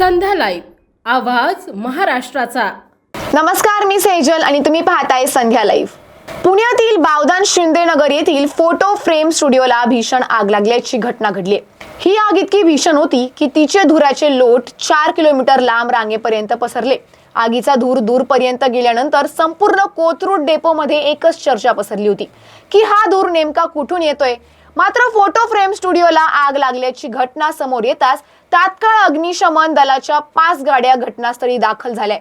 संध्या live. आवाज महाराष्ट्राचा. नमस्कार मी सेजल आणि तुम्ही पाहताय संध्या लाईव्ह. पुण्यातील बावदान शिंदेनगर येथील फोटो फ्रेम स्टुडिओला भीषण आग लागल्याची घटना घडली ही आग इतकी भीषण होती की तिचे धुराचे लोट चार किलोमीटर लांब रांगेपर्यंत पसरले. आगीचा धूर दूरपर्यंत गेल्यानंतर संपूर्ण कोथरूड डेपोमध्ये एकच चर्चा पसरली होती. की हा धूर नेमका कुठून येतोय? मात्र फोटो फ्रेम स्टुडिओला आग लागल्याची घटना समोर येताच तात्काळ अग्निशमन दलाच्या पाच गाड्या घटनास्थळी दाखल झाल्या.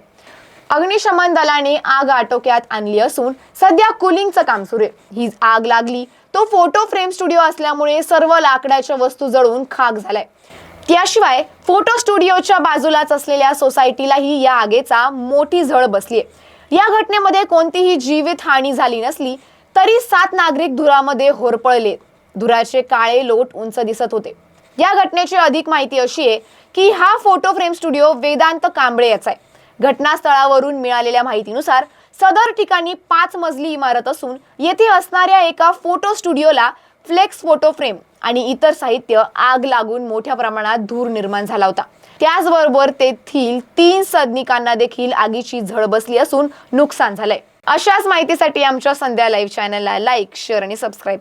अग्निशमन दलाने आग आटोक्यात आणली असून सध्या कुलिंगचं काम सुरू आहे. ही आग लागली तो फोटो फ्रेम स्टुडिओ असल्यामुळे सर्व लाकडाच्या वस्तू जळून खाक झालाय. त्याशिवाय फोटो स्टुडिओच्या बाजूलाच असलेल्या सोसायटीलाही या आगेचा मोठी झळ बसलीय. या घटनेमध्ये कोणतीही जीवित हानी झाली नसली तरी सात नागरिक धुरामध्ये होरपळले. धुराचे काळे लोट उंच दिसत होते. या घटनेची अधिक माहिती अशी आहे की हा photo frame studio Vedant Kamble याचा आहे. घटनास्थळावरून मिळालेल्या माहितीनुसार सदर ठिकाणी पाच मजली इमारत असून येथे असणाऱ्या एका फोटो स्टुडिओला फ्लेक्स फोटो फ्रेम आणि इतर साहित्य आग लागून मोठ्या प्रमाणात धूर निर्माण झाला होता. त्याचबरोबर तेथील तीन सदनिकांना देखील आगीची झळ बसली असून नुकसान झालंय. अशाच माहितीसाठी आमच्या संध्या लाईव्ह चॅनलला लाईक शेअर आणि सबस्क्राईब